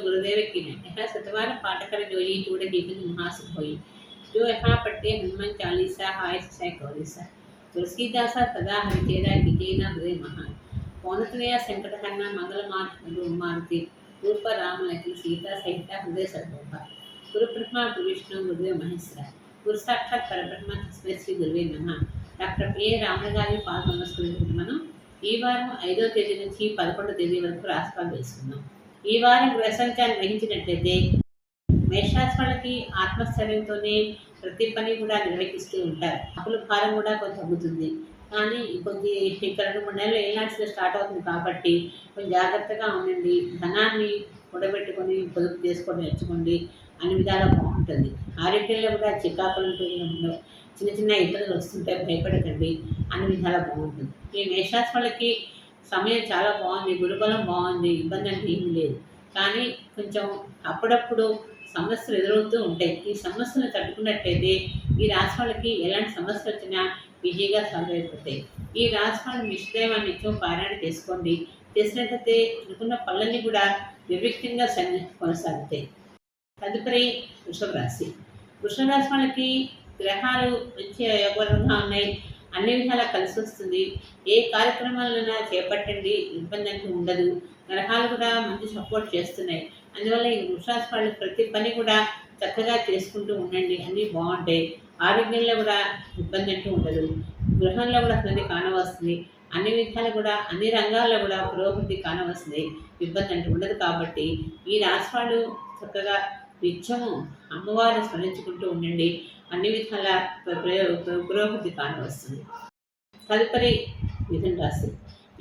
गुरुदेव की यह सतवार पाठ कर जोई टूड़े जीवित महासुख होई जो यहाँ पढ़ते हनुमान चालीसा हाय सह गौरीसा तुलसीदास तदा हरिचेरा विजयना हृदय महान पौनतनया संकट हरना मंगल मार्ग मारुति रूप राम लक्ष्मण सीता सहित हृदय सर्वोभा गुरु ब्रह्मा गुरु विष्णु गुरुदेव महेश्वर గురు సాక్షాత్ పరబ్రహ్మ తస్మై శ్రీ గురువే నమ డాక్టర్ ఏ రామగారి పాద నమస్కరించడం మనం ఈ వారం ఐదో తేదీ నుంచి పదకొండో తేదీ వరకు రాశిఫలం తెలుసుకుందాం ఈ వారం గృహ సంచారం గ్రహించినట్లయితే మేషరాశి ఆత్మస్థైర్యంతోనే ప్రతి పని కూడా నిర్వహిస్తూ ఉంటారు. అప్పుల భారం కూడా కొంచెం తగ్గుతుంది. కానీ కొద్ది ఇక్కడ రెండు మూడు నెలలు ఏలాంటి స్టార్ట్ అవుతుంది కాబట్టి కొంచెం జాగ్రత్తగా ఉండండి. ధనాన్ని కూడబెట్టుకొని పొదుపు చేసుకొని నేర్చుకోండి. అన్ని విధాలా బాగుంటుంది. ఆరోగ్యంలో కూడా చికాకులు ఉంటుంది చిన్న చిన్న ఇబ్బందులు వస్తుంటే భయపడకండి. అన్ని విధాలా బాగుంటుంది. ఈ మేషరాశి సమయం చాలా బాగుంది గురుబలం బాగుంది ఇబ్బంది అంటే ఏమి లేదు. కానీ కొంచెం అప్పుడప్పుడు సమస్యలు ఎదురవుతూ ఉంటాయి. ఈ సమస్యలను తట్టుకున్నట్టయితే ఈ రాశి వాళ్ళకి ఎలాంటి సమస్యలు వచ్చినా ఈజీగా సాల్వ్ అయిపోతాయి. ఈ రాశి వాళ్ళు నిశ్చయమని నిత్యం పారాయణ చేసుకోండి. చేసినట్లయితే అనుకున్న పనులన్నీ కూడా నిర్విఘ్నంగా కొనసాగుతాయి. తదుపరి వృషభ రాశి. వృషభ రాశి వాళ్ళకి గ్రహాలు మంచి యోగపరంగా ఉన్నాయి. అన్ని విధాలా కలిసి వస్తుంది ఏ కార్యక్రమాలైనా చేపట్టండి ఇబ్బంది అంటూ ఉండదు. గ్రహాలు కూడా మంచి సపోర్ట్ చేస్తున్నాయి. అందువల్ల ఈ వృషాస్ వాళ్ళు ప్రతి పని కూడా చక్కగా చేసుకుంటూ ఉండండి. అన్నీ బాగుంటాయి. ఆరోగ్యంలో కూడా ఇబ్బంది అంటూ ఉండదు. గృహంలో కూడా అసలు కానవస్తుంది. అన్ని విధాలు కూడా అన్ని రంగాల్లో కూడా పురోగతి కానవస్తుంది. ఇబ్బంది అంటూ ఉండదు కాబట్టి ఈ రాశి వాళ్ళు చక్కగా నిత్యము అమ్మవారిని స్మరించుకుంటూ ఉండండి. అన్ని విధాల పురోగతి కానవస్తుంది తదుపరి మిథున రాశి.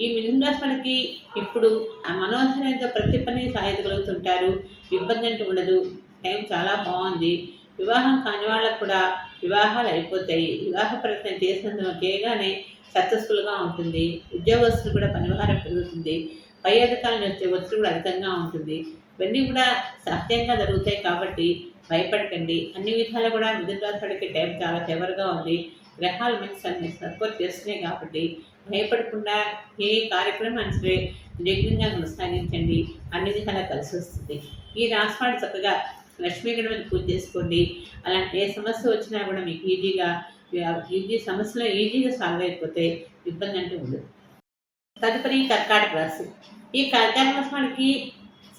ఈ మిథున రాశి మనకి ఇప్పుడు ఆ మనోధైర్యంతో ప్రతి పని సాయగలుగుతుంటారు ఇబ్బంది అంటూ ఉండదు. టైం చాలా బాగుంది. వివాహం కాని వాళ్ళకు కూడా వివాహాలు అయిపోతాయి. వివాహ ప్రయత్నం చేసినందుకు చేయగానే సక్సెస్ఫుల్గా ఉంటుంది. ఉద్యోగస్తులు కూడా పనివారం పెరుగుతుంది. పై అధికారులు వచ్చే ఒత్తిడి కూడా అధికంగా ఉంటుంది. ఇవన్నీ కూడా సహజంగా జరుగుతాయి కాబట్టి భయపడకండి. అన్ని విధాలు కూడా మిథున రాశి టైం చాలా ఫేవర్గా ఉంది. గ్రహాలు మంచి సపోర్ట్ చేస్తున్నాయి కాబట్టి భయపడకుండా ఏ కార్యక్రమం సరే నిఘ్నంగా కొనసాగించండి. అన్ని విధాలా కలిసి వస్తుంది. ఈ రాశివాడు చక్కగా లక్ష్మీ గణపతి పూజ చేసుకోండి. అలాంటి ఏ సమస్య వచ్చినా కూడా మీకు ఈజీగా ఈజీ సమస్యలో ఈజీగా సాల్వ్ అయిపోతే ఇబ్బంది అంటే ఉండదు. తదుపరి కర్కాటక రాశి. ఈ కర్కాటక రాశి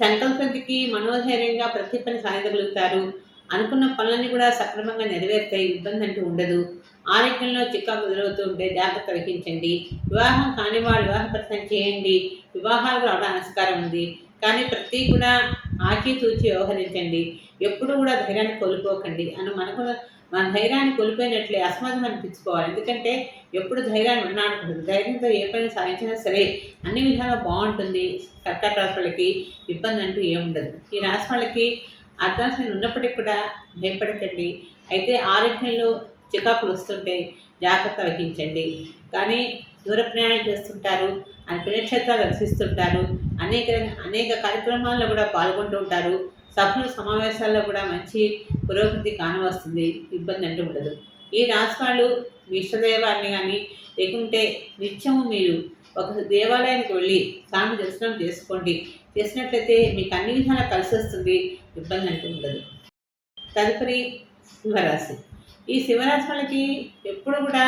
సంకల్పతికి మనోధైర్యంగా ప్రతి పని సాధించగలుగుతారు అనుకున్న పనులన్నీ కూడా సక్రమంగా నెరవేరుతాయి. ఇబ్బంది అంటూ ఉండదు. ఆరోగ్యంలో చిక్కాకు ఎదురవుతూ ఉంటే జాగ్రత్త వహించండి. వివాహం కాని వాళ్ళు వివాహ ప్రయత్నం చేయండి. వివాహాలు రావడం ఆస్కారం ఉంది. కానీ ప్రతి కూడా ఆచితూచి వ్యవహరించండి. ఎప్పుడు కూడా ధైర్యాన్ని కోల్పోకండి. అని మనకు మన ధైర్యాన్ని కోల్పోయినట్లే అసమాధం అనిపించుకోవాలి. ఎందుకంటే ఎప్పుడు ధైర్యాన్ని ఉన్నాడకూడదు ధైర్యంతో ఏ పని సాధించినా సరే అన్ని విధాలుగా బాగుంటుంది. కర్కాట రాశి వాళ్ళకి ఇబ్బంది అంటూ ఏముండదు ఈ రాశి వాళ్ళకి అర్ధాశయం ఉన్నప్పటికీ కూడా భయపడకండి. అయితే ఆరోగ్యంలో చికాకులు వస్తుంటాయి జాగ్రత్త వహించండి. కానీ దూర ప్రయాణం చేస్తుంటారు. అని పుణ్యక్షేత్రాలు దర్శిస్తుంటారు అనేక అనేక కార్యక్రమాల్లో కూడా పాల్గొంటూ ఉంటారు. సభలు సమావేశాల్లో కూడా మంచి పురోగతి కానవస్తుంది ఇబ్బంది అంటూ ఉండదు. ఈ రాశి వాళ్ళు మీ ఇష్టదేవాన్ని కానీ లేకుంటే నిత్యము మీరు ఒక దేవాలయానికి వెళ్ళి స్వామి దర్శనం చేసుకోండి. చేసినట్లయితే మీకు అన్ని విధాలా కలిసి వస్తుంది ఇబ్బంది అంటూ ఉండదు. తదుపరి సింహరాశి. ఈ సింహరాశి వాళ్ళకి ఎప్పుడు కూడా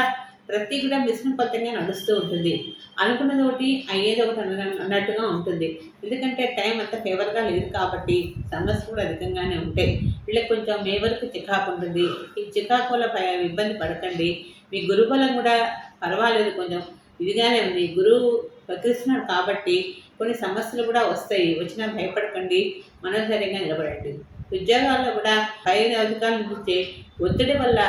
ప్రతి కూడా మిశ్రమ ఫలితంగా నడుస్తూ ఉంటుంది. అనుకున్నది ఒకటి అయ్యేది ఒకటి అన్నట్టుగా ఉంటుంది. ఎందుకంటే టైం అంత ఫేవర్గా లేదు కాబట్టి సమస్య కూడా అధికంగానే ఉంటాయి. వీళ్ళకి కొంచెం మే వరకు చికాకు ఉంటుంది. ఈ చికాకు వల్ల ఇబ్బంది పడకండి. మీ గురుబలం కూడా పర్వాలేదు కొంచెం. ఇదిగానే ఉంది. గురువు ప్రకరిస్తున్నాడు కాబట్టి కొన్ని సమస్యలు కూడా వస్తాయి. వచ్చినా భయపడకండి. మనోధైర్యంగా నిలబడండి. ఉద్యోగాల్లో కూడా పై అధికారుల నుంచి ఒత్తిడి వల్ల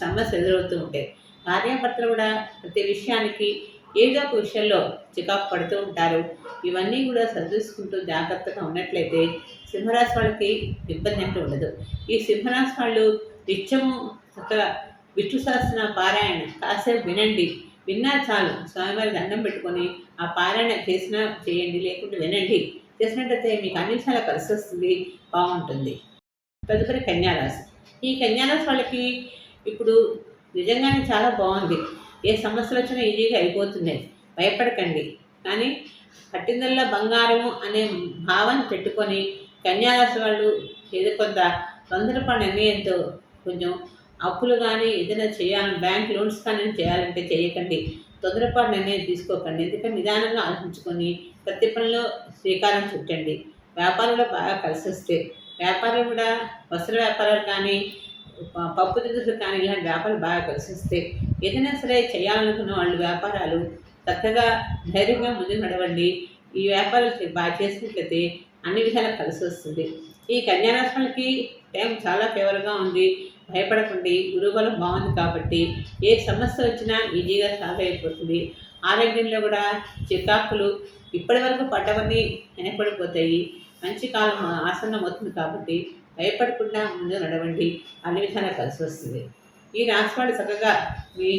సమస్య ఎదురవుతూ ఉంటాయి. భార్యాభర్తలు కూడా ప్రతి విషయానికి ఏదో ఒక విషయంలో చికాకు పడుతూ ఉంటారు. ఇవన్నీ కూడా సరిచూసుకుంటూ జాగ్రత్తగా ఉన్నట్లయితే సింహరాశి వాళ్ళకి ఇబ్బంది అంటూ ఉండదు. ఈ సింహరాశి వాళ్ళు నిత్యము చక్కగా విష్ణు సహస్ర పారాయణ కాసేపు వినండి. విన్నా చాలు. స్వామివారి దండం పెట్టుకొని ఆ పారాయణ చేసినా చేయండి లేకుంటే వినండి. చేసినట్టయితే మీకు అన్ని విషయాలు కలిసి వస్తుంది. బాగుంటుంది. తదుపరి కన్యారాశి. ఈ కన్యారాశి వాళ్ళకి ఇప్పుడు నిజంగానే చాలా బాగుంది. ఏ సమస్యలు వచ్చినా ఈజీగా అయిపోతున్నాయి భయపడకండి. కానీ పట్టిందల్లా బంగారము అనే భావన పెట్టుకొని కన్యారాశి వాళ్ళు ఏదో కొంత తొందరపడి నిర్ణయంతో కొంచెం అప్పులు కానీ ఏదైనా చేయాలని బ్యాంక్ లోన్స్ కానీ చేయాలంటే చేయకండి. తొందరపాటు నిర్ణయం తీసుకోకండి. ఎందుకంటే నిదానంగా ఆలోచించుకొని ప్రతి పనిలో శ్రీకారం చుట్టండి. వ్యాపారంలో బాగా కలిసి వస్తే వ్యాపారం కూడా వస్త్ర వ్యాపారాలు కానీ పప్పు దినుసులు కానీ ఇలాంటి వ్యాపారాలు బాగా కలిసి వస్తే ఏదైనా సరే చేయాలనుకున్న వాళ్ళు వ్యాపారాలు చక్కగా ధైర్యంగా ముందుకు నడవండి. ఈ వ్యాపారాలు బాగా చేసినట్లయితే అన్ని విధాలా కలిసి వస్తుంది. ఈ కన్యారాశులకి టైం చాలా ఫేవర్గా ఉంది. భయపడకండి. గురుబలం బాగుంది కాబట్టి ఏ సమస్య వచ్చినా ఈజీగా సాల్వ్ అయిపోతుంది. ఆరోగ్యంలో కూడా చికాకులు ఇప్పటి వరకు పడ్డవన్నీ వెనపడిపోతాయి మంచి కాలం ఆసన్నం అవుతుంది కాబట్టి భయపడకుండా ముందు నడవండి. అన్ని విధాలా కలిసి వస్తుంది. ఈ రాశివాడు చక్కగా మీ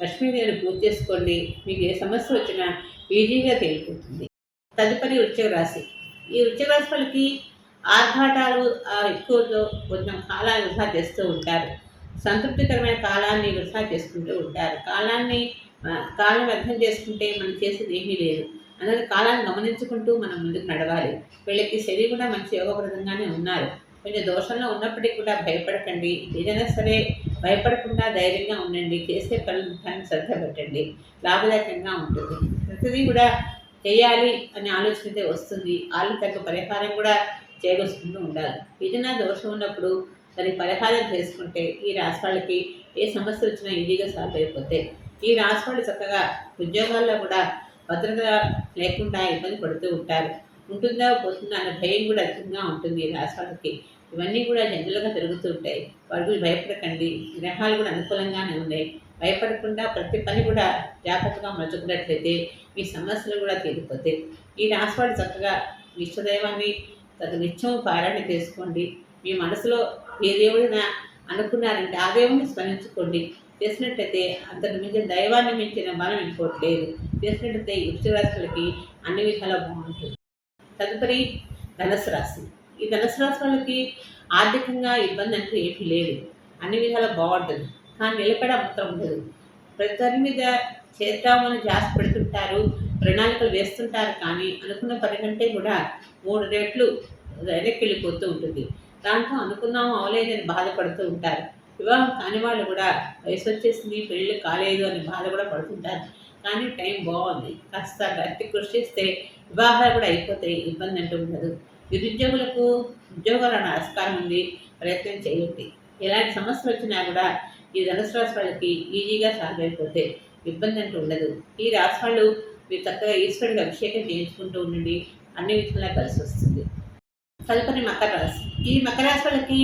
లక్ష్మీదేవిని పూర్తి చేసుకోండి. మీకు ఏ సమస్య వచ్చినా ఈజీగా తేలిపోతుంది. తదుపరి వృశ్చిక రాశి ఈ వృశ్చిక రాశి వాళ్ళకి ఆర్భాటాలు ఆ, ఎక్కువతో కొంచెం కాలాన్ని వృధా చేస్తూ ఉంటారు. సంతృప్తికరమైన కాలాన్ని వృధా చేసుకుంటూ ఉంటారు. కాలాన్ని కాలం వ్యర్థం చేసుకుంటే మనం చేసేది ఏమీ లేదు. అందుకని కాలాన్ని గమనించుకుంటూ మనం ముందుకు నడవాలి. వీళ్ళకి శరీరం కూడా మంచి యోగప్రదంగానే ఉన్నారు. కొన్ని దోషంలో ఉన్నప్పటికీ కూడా భయపడకండి. ఏదైనా సరే భయపడకుండా ధైర్యంగా ఉండండి. చేసే పనులు దాన్ని శ్రద్ధ పెట్టండి. లాభదాయకంగా ఉంటుంది. ప్రతిదీ కూడా చేయాలి అనే ఆలోచన అయితే వస్తుంది. వాళ్ళు తగ్గ పరిహారం కూడా చేయవలసుకుంటూ ఉండాలి. ఏదైనా దోషం ఉన్నప్పుడు దాని పరిహారం చేసుకుంటే ఈ రాశి వాళ్ళకి ఏ సమస్య వచ్చినా ఈజీగా సాల్వ్ అయిపోతాయి ఈ రాశి వాళ్ళు చక్కగా ఉద్యోగాల్లో కూడా భద్రత లేకుండా ఇబ్బంది పడుతూ ఉంటారు. ఉంటుందా పోతుందా అనే భయం కూడా అధికంగా ఉంటుంది ఈ ఇవన్నీ కూడా జనరల్గా జరుగుతుంటాయి. ఉంటాయి భయపడకండి. గ్రహాలు కూడా అనుకూలంగానే ఉన్నాయి. భయపడకుండా ప్రతి పని కూడా జాగ్రత్తగా మలుచుకున్నట్లయితే మీ సమస్యలు కూడా తీరిపోతాయి. ఈ రాశి చక్కగా ఇష్టదైవాన్ని తన నిత్యం పారాయణ చేసుకోండి. మీ మనసులో ఏ దేవుడినా అనుకున్నారంటే ఆ దేవుడిని స్మరించుకోండి. చేసినట్టయితే అంతకు మించిన దైవాన్ని మించిన బలం ఇంకోటి లేదు. చేసినట్టయితే ఈ అన్ని విధాలా బాగుంటుంది. తదుపరి ధనుసు రాశి. ఈ ధనుసు రాశి వాళ్ళకి ఆర్థికంగా ఇబ్బంది అంటూ ఏమీ లేదు. అన్ని విధాలా బాగుంటుంది. కానీ నిలబడే అవసరం ఉండదు. ప్రతి మీద చేద్దామని జాస్ పెడుతుంటారు ప్రణాళికలు వేస్తుంటారు కానీ అనుకున్న పని కంటే కూడా మూడు రెట్లు వెనక్కి వెళ్ళిపోతూ ఉంటుంది. దాంతో అనుకున్నాం అవలేదని బాధపడుతూ ఉంటారు. వివాహం కాని వాళ్ళు కూడా వయసు వచ్చేసింది పెళ్ళి కాలేదు అని బాధ కూడా పడుతుంటారు. కానీ టైం బాగుంది. కాస్త గట్టి కృషి చేస్తే వివాహాలు కూడా అయిపోతాయి ఇబ్బంది అంటూ ఉండదు. నిరుద్యోగులకు ఉద్యోగాలను ఆస్కారం ఉంది ప్రయత్నం చేయండి. ఎలాంటి సమస్యలు వచ్చినా కూడా ఈ ధనుసు రాశి వాళ్ళకి ఈజీగా సాల్వ్ అయిపోతే ఇబ్బంది అంటూ ఉండదు. ఈ రాశి వాళ్ళు మీరు చక్కగా ఈశ్వరుడికి అభిషేకం చేయించుకుంటూ ఉండండి. అన్ని విధంగా కలిసి వస్తుంది. తదుపరి మకర రాశి. ఈ మకర రాశి వాళ్ళకి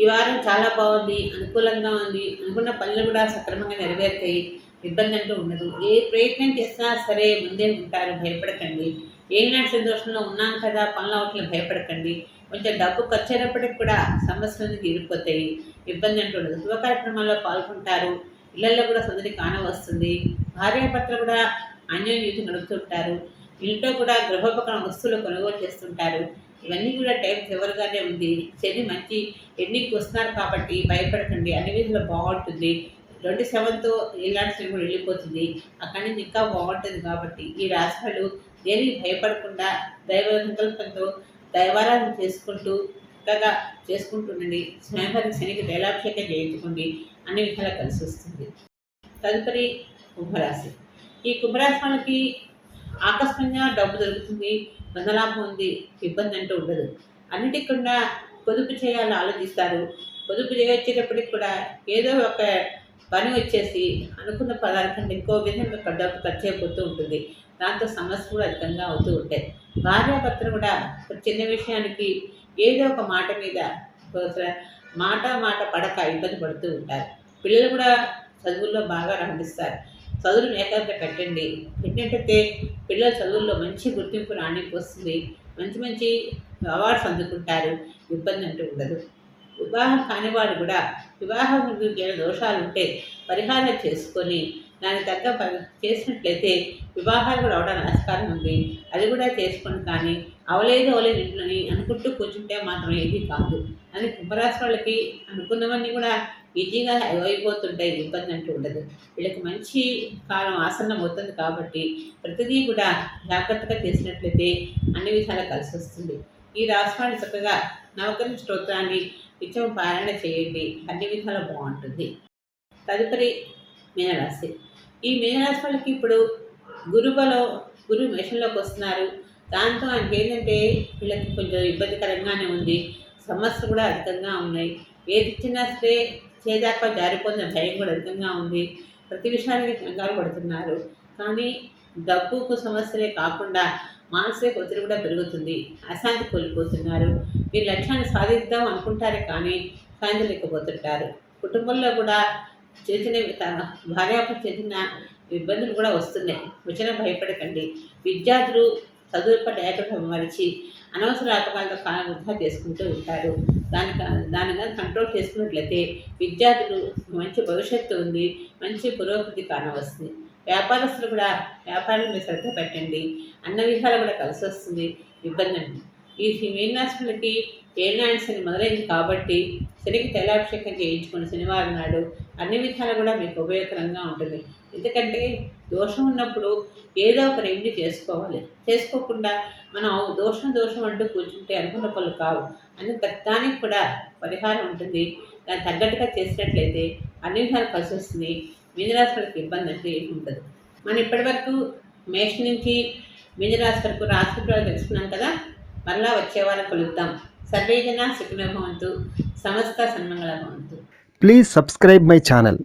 ఈ వారం చాలా బాగుంది అనుకూలంగా ఉంది. అనుకున్న పనులు కూడా సక్రమంగా నెరవేరుతాయి. ఇబ్బంది అంటూ ఉండదు. ఏ ప్రయత్నం చేసినా సరే ముందే ఉంటారు భయపడకండి. ఏనాడు సంతోషంలో ఉన్నాం కదా పనులు అవట్లేదు భయపడకండి. కొంచెం డబ్బు ఖర్చు అయినప్పటికి కూడా సమస్యలు తీరిపోతాయి. ఇబ్బంది అంటూ ఉండదు. శుభ కార్యక్రమాల్లో పాల్గొంటారు. ఇళ్ళలో కూడా సందడి కాన వస్తుంది భార్యాభర్తలు కూడా అన్యోన్యూతి నడుపుతుంటారు. ఇంట్లో కూడా గృహోపకరణ వస్తువులు కొనుగోలు చేస్తుంటారు. ఇవన్నీ కూడా టైం ఫేవర్గానే ఉంది. శని మంచి ఎన్నికి వస్తున్నారు కాబట్టి భయపడకండి. అన్ని విధాలు బాగుంటుంది. ట్వంటీ సెవెన్తో ఇలాంటి శ్రమ కూడా వెళ్ళిపోతుంది. అక్కడి నుంచి ఇంకా బాగుంటుంది కాబట్టి ఈ రాశిఫలు దేనికి భయపడకుండా దైవ సంకల్పంతో దైవారాధన చేసుకుంటూ చక్కగా చేసుకుంటుండండి. స్వయంవరం శనికి తైలాభిషేకం చేయించుకోండి. అన్ని విధాలా కలిసి వస్తుంది. తదుపరి కుంభరాశి. ఈ కుంభరాశి వాళ్ళకి ఆకస్మికంగా డబ్బు దొరుకుతుంది. ధనలాభం ఉంది. ఇబ్బంది అంటూ ఉండదు. అన్నిటికన్నా పొదుపు చేయాలని ఆలోచిస్తారు. పొదుపు చేయొచ్చేటప్పటికి కూడా ఏదో ఒక పని వచ్చేసి అనుకున్న పదార్థం ఎక్కువ విధంగా డబ్బు ఖర్చు అయిపోతూ ఉంటుంది. దాంతో సమస్య కూడా అధికంగా అవుతూ ఉంటాయి. భార్యాభర్తలు కూడా ఒక చిన్న విషయానికి ఏదో ఒక మాట మీద మాట మాట పడక ఇబ్బంది పడుతూ ఉంటారు. పిల్లలు కూడా చదువుల్లో బాగా రాణిస్తారు. చదువులు ఏకాగ్రత పెట్టండి. పెట్టినట్టయితే పిల్లల చదువుల్లో మంచి గుర్తింపు రాణింపు వస్తుంది. మంచి మంచి అవార్డ్స్ అందుకుంటారు. ఇబ్బంది అంటూ ఉండదు. వివాహం కానివాడు కూడా వివాహం గురించి దోషాలు ఉంటే పరిహారం చేసుకొని దానికి తగ్గ పని చేసినట్లయితే వివాహాలు కూడా అవడానికి ఆస్కారం ఉంది. అది కూడా చేసుకుని కానీ అవలేదు అవలేదు ఇంట్లోని అనుకుంటూ కూర్చుంటే మాత్రం ఏది కాదు. అని కుంభరాశి వాళ్ళకి అనుకున్నవన్నీ కూడా ఈజీగా అయిపోతుంటాయి ఇబ్బంది అంటూ ఉండదు. వీళ్ళకి మంచి కాలం ఆసన్నం అవుతుంది కాబట్టి ప్రతిదీ కూడా జాగ్రత్తగా చేసినట్లయితే అన్ని విధాలా కలిసి వస్తుంది. ఈ రాశివాళ్ళు చక్కగా నవకరణ స్తోత్రాన్ని నిత్యం పారాయణ చేయండి. అన్ని విధాలు బాగుంటుంది. తదుపరి మీనరాశి. ఈ మీనరాశి వాళ్ళకి ఇప్పుడు గురుబలో గురు మేషంలోకి వస్తున్నారు. దాంతో ఆయనకి ఏంటంటే వీళ్ళకి కొంచెం ఇబ్బందికరంగానే ఉంది. సమస్యలు కూడా అధికంగా ఉన్నాయి. ఏది ఇచ్చినా సరే చేదాకా జారిపోతున్న భయం కూడా అధికంగా ఉంది. ప్రతి విషయానికి కంగారు పడుతున్నారు. కానీ డబ్బుకు సమస్యలే కాకుండా మానసిక ఒత్తిడి కూడా పెరుగుతుంది. అశాంతి కోల్పోతున్నారు. ఈ లక్ష్యాన్ని సాధిద్దాం అనుకుంటారే కానీ సాధించలేకపోతుంటారు కుటుంబంలో కూడా చేసిన చిన్న చేసిన ఇబ్బందులు కూడా వస్తున్నాయి. వచ్చిన భయపడకండి. విద్యార్థులు చదువుపై ఏకటం మరిచి అనవసర అపకాలతో కాలం వృధా చేసుకుంటూ ఉంటారు. దాని దానిగా కంట్రోల్ చేసుకున్నట్లయితే విద్యార్థులు మంచి భవిష్యత్తు ఉంది మంచి పురోగతి కానవస్తుంది. వ్యాపారస్తులు కూడా వ్యాపారంలో శ్రద్ధ పెట్టండి. అన్న విషయాలు కూడా కలిసి వస్తుంది. ఇబ్బంది అండి. ఈ మీనరాశులకి ఏనాయన్స్ అని మొదలైంది కాబట్టి శనికి తైలాభిషేకం చేయించుకుని శనివారం నాడు అన్ని విధాలు కూడా మీకు ఉపయోగకరంగా ఉంటుంది. ఎందుకంటే దోషం ఉన్నప్పుడు ఏదో ఒక రెమెడీ చేసుకోవాలి. చేసుకోకుండా మనం దోషం దోషం అంటూ కూర్చుంటే అనుకున్న పనులు కావు. అందుకు దానికి కూడా పరిహారం ఉంటుంది. దాన్ని తగ్గట్టుగా చేసినట్లయితే అన్ని విధాలు కలిసి వస్తుంది. మీనరాశులకు ఇబ్బంది అంటే ఏమి మనం ఇప్పటివరకు మేష నుంచి మీనరాశి వరకు రాశి ఫలాలు తెలుసుకున్నాం కదా మరలా వచ్చే వారం కలుద్దాం. సర్వేజన సుఖినో భవంతు సమస్త సన్మంగళ భవంతు ప్లీజ్ సబ్స్క్రైబ్ మై ఛానల్